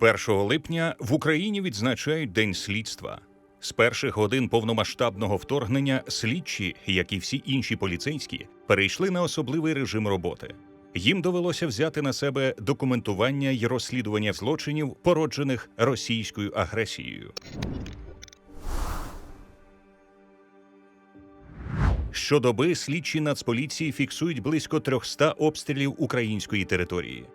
1 липня в Україні відзначають День слідства. З перших годин повномасштабного вторгнення слідчі, як і всі інші поліцейські, перейшли на особливий режим роботи. Їм довелося взяти на себе документування й розслідування злочинів, породжених російською агресією. Щодоби слідчі Нацполіції фіксують близько 300 обстрілів української території.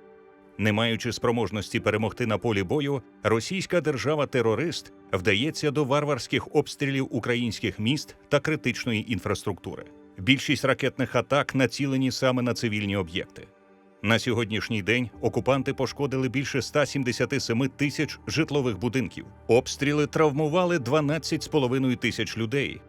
Не маючи спроможності перемогти на полі бою, російська держава-терорист вдається до варварських обстрілів українських міст та критичної інфраструктури. Більшість ракетних атак націлені саме на цивільні об'єкти. На сьогоднішній день окупанти пошкодили більше 177 тисяч житлових будинків. Обстріли травмували 12,5 тисяч людей.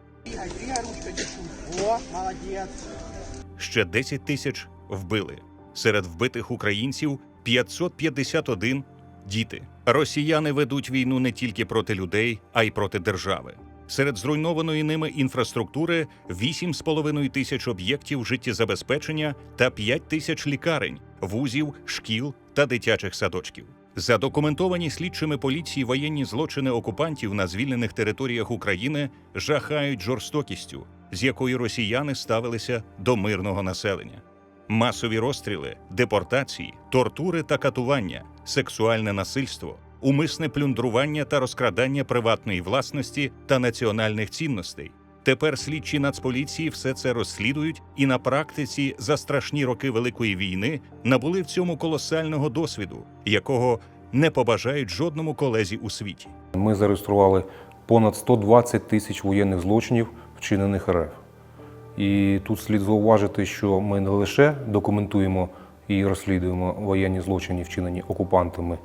Ще 10 тисяч вбили. Серед вбитих українців 551 діти. Росіяни ведуть війну не тільки проти людей, а й проти держави. Серед зруйнованої ними інфраструктури 8,5 тисяч об'єктів життєзабезпечення та 5 тисяч лікарень, вузів, шкіл та дитячих садочків. Задокументовані слідчими поліції воєнні злочини окупантів на звільнених територіях України жахають жорстокістю, з якою росіяни ставилися до мирного населення. Масові розстріли, депортації, тортури та катування, сексуальне насильство, умисне плюндрування та розкрадання приватної власності та національних цінностей. Тепер слідчі Нацполіції все це розслідують і на практиці за страшні роки Великої війни набули в цьому колосального досвіду, якого не побажають жодному колезі у світі. Ми зареєстрували понад 120 тисяч воєнних злочинів, вчинених РФ. І тут слід зауважити, що ми не лише документуємо і розслідуємо воєнні злочини, вчинені окупантами,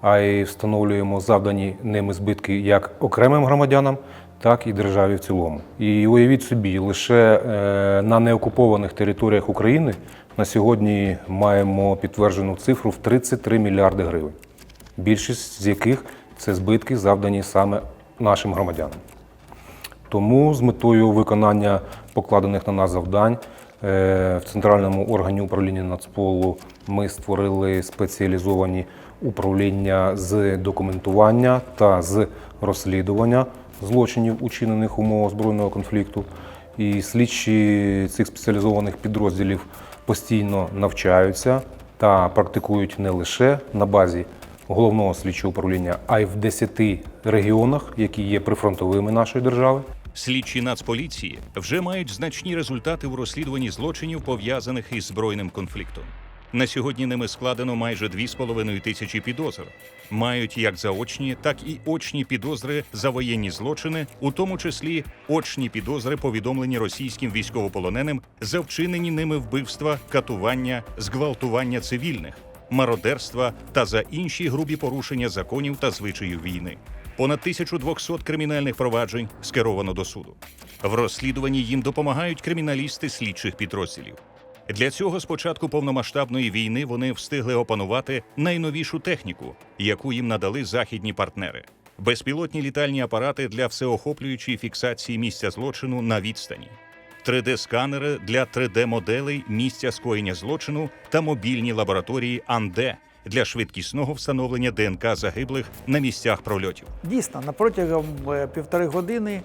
а й встановлюємо завдані ними збитки як окремим громадянам, так і державі в цілому. І уявіть собі, лише е, на неокупованих територіях України на сьогодні маємо підтверджену цифру в 33 мільярди гривень більшість з яких це збитки, завдані саме нашим громадянам. Тому з метою виконання покладених на нас завдань е, в центральному органі управління Нацполу ми створили спеціалізовані управління з документування та з розслідування злочинів, учинених умовах збройного конфлікту. І слідчі цих спеціалізованих підрозділів постійно навчаються та практикують не лише на базі головного слідчого управління, а й в 10 регіонах, які є прифронтовими нашої держави. Слідчі Нацполіції вже мають значні результати у розслідуванні злочинів, пов'язаних із збройним конфліктом. На сьогодні ними складено майже 2,5 тисячі підозр. Мають як заочні, так і очні підозри за воєнні злочини, у тому числі очні підозри, повідомлені російським військовополоненим за вчинені ними вбивства, катування, зґвалтування цивільних, мародерства та за інші грубі порушення законів та звичаїв війни. Понад 1200 кримінальних проваджень скеровано до суду. В розслідуванні їм допомагають криміналісти слідчих підрозділів. Для цього з початку повномасштабної війни вони встигли опанувати найновішу техніку, яку їм надали західні партнери: безпілотні літальні апарати для всеохоплюючої фіксації місця злочину на відстані, 3D-сканери для 3D-моделей місця скоєння злочину та мобільні лабораторії АНДЕ для швидкісного встановлення ДНК загиблих на місцях прольотів. Дійсно, на протягом е, півтори години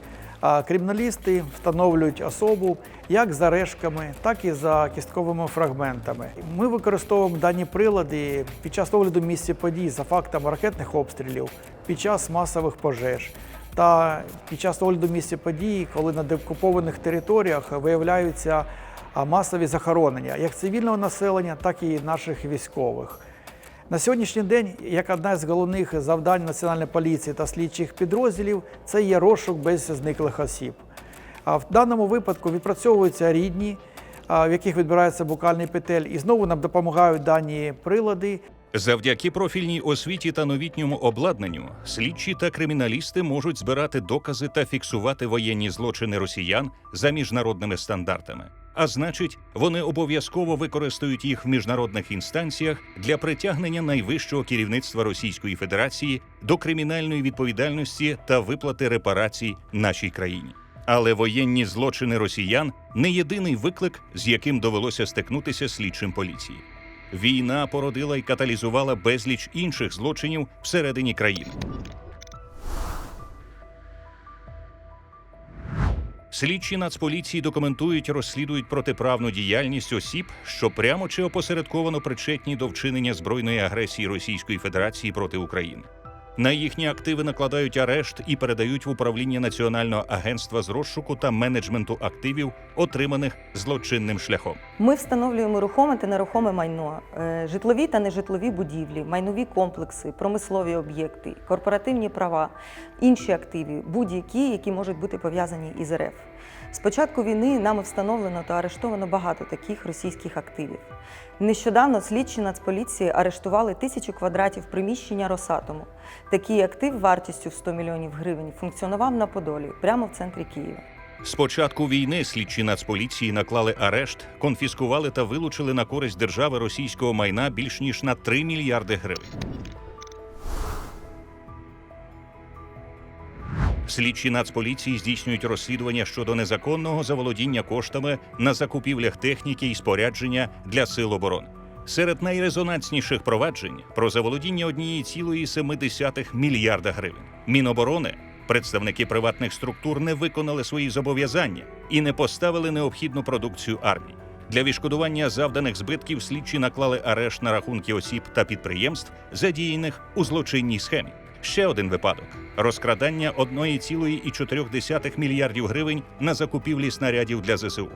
криміналісти встановлюють особу як за решками, так і за кістковими фрагментами. Ми використовуємо дані прилади під час огляду місця подій за фактами ракетних обстрілів, під час масових пожеж. Та під час огляду місця подій, коли на деокупованих територіях виявляються масові захоронення як цивільного населення, так і наших військових. На сьогоднішній день, як одна з головних завдань Національної поліції та слідчих підрозділів, це є розшук без зниклих осіб. А в даному випадку відпрацьовуються рідні, в яких відбирається букальний петель, і знову нам допомагають дані прилади. Завдяки профільній освіті та новітньому обладнанню слідчі та криміналісти можуть збирати докази та фіксувати воєнні злочини росіян за міжнародними стандартами. А значить, вони обов'язково використають їх в міжнародних інстанціях для притягнення найвищого керівництва Російської Федерації до кримінальної відповідальності та виплати репарацій нашій країні. Але воєнні злочини росіян не єдиний виклик, з яким довелося стикнутися слідчим поліції. Війна породила і каталізувала безліч інших злочинів всередині країни. Слідчі Нацполіції документують, розслідують протиправну діяльність осіб, що прямо чи опосередковано причетні до вчинення збройної агресії Російської Федерації проти України. На їхні активи накладають арешт і передають в управління Національного агентства з розшуку та менеджменту активів, отриманих злочинним шляхом. Ми встановлюємо рухоме та нерухоме майно, е, житлові та нежитлові будівлі, майнові комплекси, промислові об'єкти, корпоративні права, інші активи, будь-які, які можуть бути пов'язані із РФ. З початку війни нами встановлено та арештовано багато таких російських активів. Нещодавно слідчі Нацполіції арештували тисячу квадратів приміщення Росатому. Такий актив вартістю в 100 мільйонів гривень функціонував на Подолі, прямо в центрі Києва. З початку війни слідчі Нацполіції наклали арешт, конфіскували та вилучили на користь держави російського майна більш ніж на 3 мільярди гривень. Слідчі Нацполіції здійснюють розслідування щодо незаконного заволодіння коштами на закупівлях техніки і спорядження для сил оборони. Серед найрезонансніших проваджень про заволодіння 1,7 мільярда гривень. Міноборони представники приватних структур не виконали свої зобов'язання і не поставили необхідну продукцію армії. Для відшкодування завданих збитків слідчі наклали арешт на рахунки осіб та підприємств, задіяних у злочинній схемі. Ще один випадок: розкрадання 1,4 мільярдів гривень на закупівлі снарядів для ЗСУ.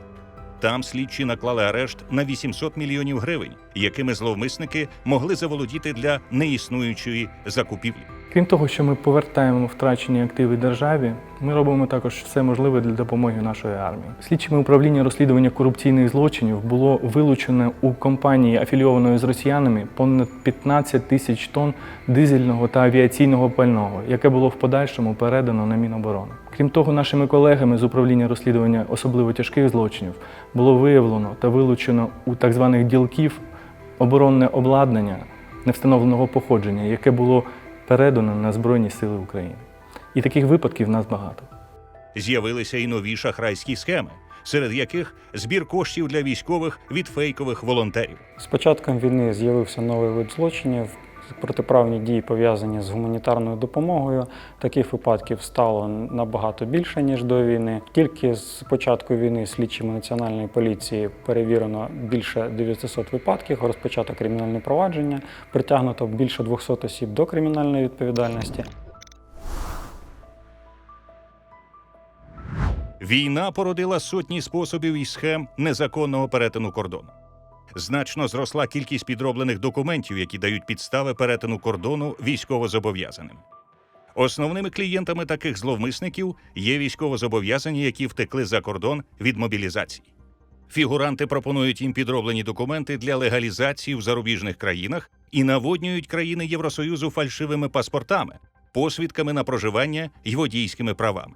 Там слідчі наклали арешт на 800 мільйонів гривень, якими зловмисники могли заволодіти для неіснуючої закупівлі. Крім того, що ми повертаємо втрачені активи державі, ми робимо також все можливе для допомоги нашої армії. Слідчими управління розслідування корупційних злочинів було вилучено у компанії, афілійованої з росіянами, понад 15 тисяч тонн дизельного та авіаційного пального, яке було в подальшому передано на Міноборони. Крім того, нашими колегами з управління розслідування особливо тяжких злочинів було виявлено та вилучено у так званих ділків оборонне обладнання невстановленого походження, яке було передано на Збройні Сили України. І таких випадків в нас багато. З'явилися і нові шахрайські схеми, серед яких збір коштів для військових від фейкових волонтерів. З початком війни з'явився новий вид злочинів. Протиправні дії пов'язані з гуманітарною допомогою. Таких випадків стало набагато більше ніж до війни. Тільки з початку війни слідчими національної поліції перевірено більше 900 випадків, розпочато кримінальне провадження, притягнуто більше 200 осіб до кримінальної відповідальності. Війна породила сотні способів і схем незаконного перетину кордону. Значно зросла кількість підроблених документів, які дають підстави перетину кордону військовозобов'язаним. Основними клієнтами таких зловмисників є військовозобов'язані, які втекли за кордон від мобілізації. Фігуранти пропонують їм підроблені документи для легалізації в зарубіжних країнах і наводнюють країни Євросоюзу фальшивими паспортами, посвідками на проживання й водійськими правами.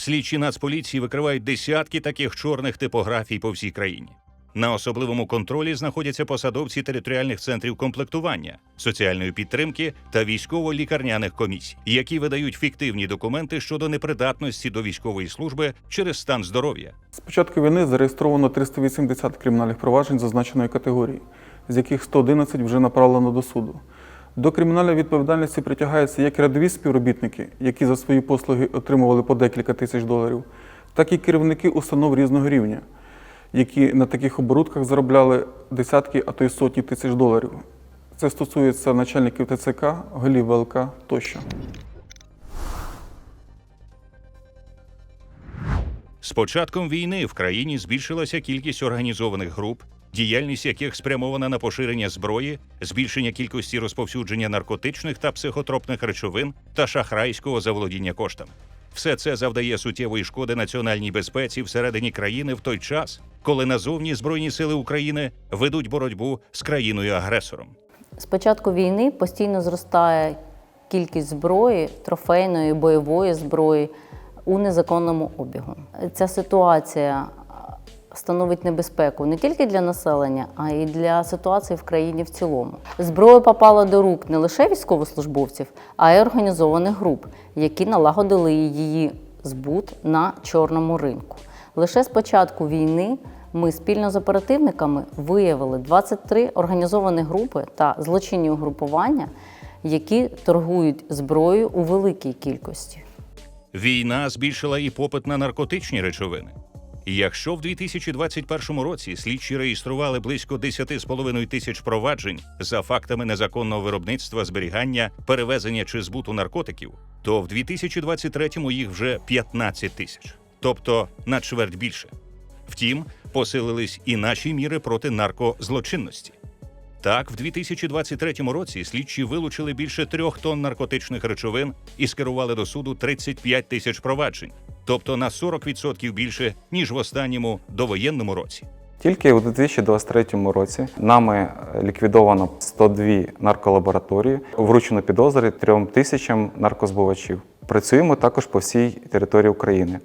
Слідчі Нацполіції викривають десятки таких чорних типографій по всій країні. На особливому контролі знаходяться посадовці територіальних центрів комплектування, соціальної підтримки та військово-лікарняних комісій, які видають фіктивні документи щодо непридатності до військової служби через стан здоров'я. З початку війни зареєстровано 380 кримінальних проваджень зазначеної категорії, з яких 111 вже направлено до суду. До кримінальної відповідальності притягаються як рядові співробітники, які за свої послуги отримували по декілька тисяч доларів, так і керівники установ різного рівня, які на таких оборудках заробляли десятки, а то й сотні тисяч доларів. Це стосується начальників ТЦК, голів ВЛК тощо. З початком війни в країні збільшилася кількість організованих груп, діяльність яких спрямована на поширення зброї, збільшення кількості розповсюдження наркотичних та психотропних речовин та шахрайського заволодіння коштами. Все це завдає суттєвої шкоди національній безпеці всередині країни в той час, коли назовні Збройні сили України ведуть боротьбу з країною-агресором. З початку війни постійно зростає кількість зброї, трофейної, бойової зброї у незаконному обігу. Ця ситуація становить небезпеку не тільки для населення, а й для ситуації в країні в цілому. Зброя попала до рук не лише військовослужбовців, а й організованих груп, які налагодили її збут на чорному ринку. Лише з початку війни ми спільно з оперативниками виявили 23 організовані групи та злочинні угрупування, які торгують зброєю у великій кількості. Війна збільшила і попит на наркотичні речовини. Якщо в 2021 році слідчі реєстрували близько 10,5 тисяч проваджень за фактами незаконного виробництва, зберігання, перевезення чи збуту наркотиків, то в 2023 їх вже 15 тисяч, тобто на чверть більше. Втім, посилились і наші міри проти наркозлочинності. Так, в 2023 році слідчі вилучили більше трьох тонн наркотичних речовин і скерували до суду 35 тисяч проваджень, тобто на 40% більше ніж в останньому довоєнному році. Тільки у 2023 році нами ліквідовано 102 нарколабораторії, вручено підозри трьом тисячам наркозбувачів. Працюємо також по всій території України.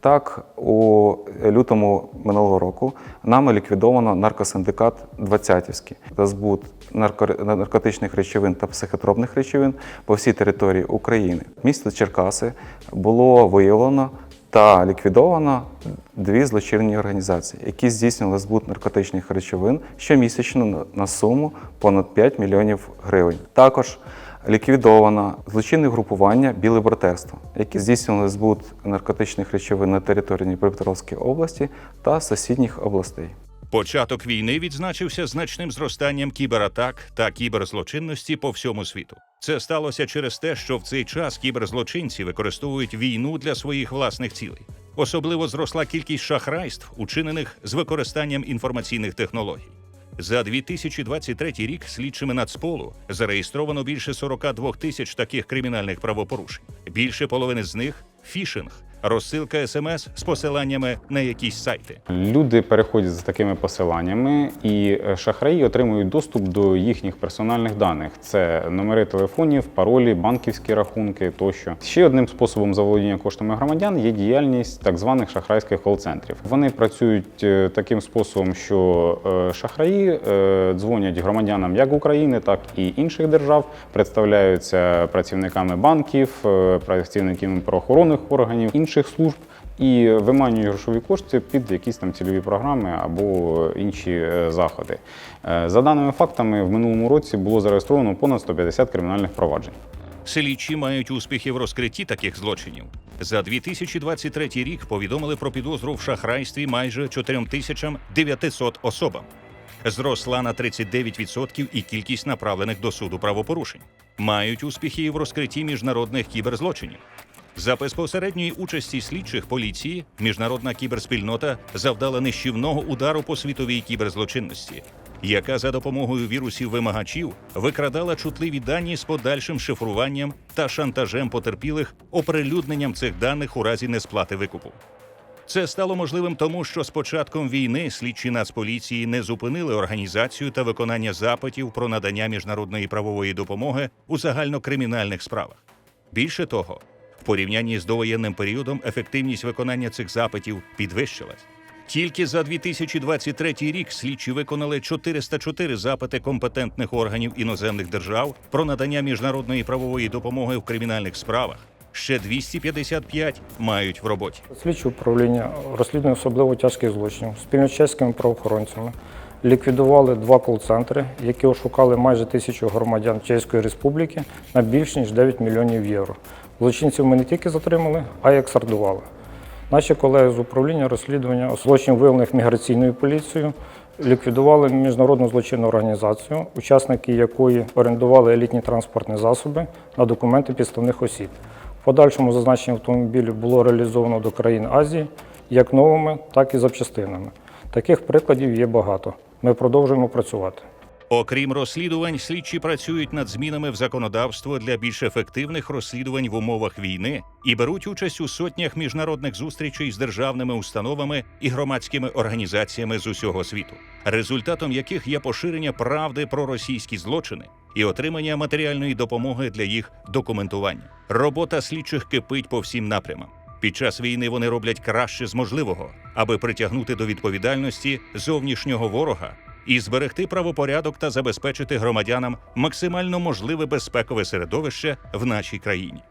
Так, у лютому минулого року нами ліквідовано наркосиндикат Двадцятівський та збут нарко- наркотичних речовин та психотропних речовин по всій території України. Місто Черкаси було виявлено та ліквідовано дві злочинні організації, які здійснювали збут наркотичних речовин щомісячно на- суму понад 5 мільйонів гривень. Також ліквідовано злочинне групування Біле братерство, які здійснювали збут наркотичних речовин на території Дніпропетровської області та сусідніх областей. Початок війни відзначився значним зростанням кібератак та кіберзлочинності по всьому світу. Це сталося через те, що в цей час кіберзлочинці використовують війну для своїх власних цілей. Особливо зросла кількість шахрайств, учинених з використанням інформаційних технологій. За 2023 рік слідчими Нацполу зареєстровано більше 42 тисяч таких кримінальних правопорушень. Більше половини з них фішинг, розсилка смс з посиланнями на якісь сайти. Люди переходять за такими посиланнями, і е, шахраї отримують доступ до їхніх персональних даних: це номери телефонів, паролі, банківські рахунки тощо. Ще одним способом заволодіння коштами громадян є діяльність так званих шахрайських кол-центрів. Вони працюють е, таким способом, що е, шахраї дзвонять громадянам як України, так і інших держав, представляються працівниками банків, працівниками правоохоронних органів, інших служб і виманюють грошові кошти під якісь там цільові програми або інші е, заходи. Е, За даними фактами, в минулому році було зареєстровано понад 150 кримінальних проваджень. Слідчі мають успіхи в розкритті таких злочинів. За 2023 рік повідомили про підозру в шахрайстві майже 4900 особам. Зросла на 39% і кількість направлених до суду правопорушень. Мають успіхи в розкритті міжнародних кіберзлочинів. За безпосередньої участі слідчих поліції міжнародна кіберспільнота завдала нищівного удару по світовій кіберзлочинності, яка за допомогою вірусів вимагачів викрадала чутливі дані з подальшим шифруванням та шантажем потерпілих, оприлюдненням цих даних у разі несплати викупу. Це стало можливим тому, що з початком війни слідчі Нацполіції не зупинили організацію та виконання запитів про надання міжнародної правової допомоги у загальнокримінальних справах. Більше того, в порівнянні з довоєнним періодом ефективність виконання цих запитів підвищилась. Тільки за 2023 рік слідчі виконали 404 запити компетентних органів іноземних держав про надання міжнародної правової допомоги в кримінальних справах. Ще 255 мають в роботі. Слідче управління розслідування особливо тяжких злочинів спільно з чеськими правоохоронцями ліквідували два кол-центри, які ошукали майже тисячу громадян Чеської Республіки на більш ніж 9 мільйонів євро. Злочинців ми не тільки затримали, а й ексардували. Наші колеги з управління розслідування злочинів, виявлених міграційною поліцією, ліквідували міжнародну злочинну організацію, учасники якої орендували елітні транспортні засоби на документи підставних осіб. В подальшому зазначені автомобілі було реалізовано до країн Азії як новими, так і запчастинами. Таких прикладів є багато. Ми продовжуємо працювати. Окрім розслідувань, слідчі працюють над змінами в законодавство для більш ефективних розслідувань в умовах війни і беруть участь у сотнях міжнародних зустрічей з державними установами і громадськими організаціями з усього світу, результатом яких є поширення правди про російські злочини і отримання матеріальної допомоги для їх документування. Робота слідчих кипить по всім напрямам. Під час війни вони роблять краще з можливого, аби притягнути до відповідальності зовнішнього ворога і зберегти правопорядок та забезпечити громадянам максимально можливе безпекове середовище в нашій країні.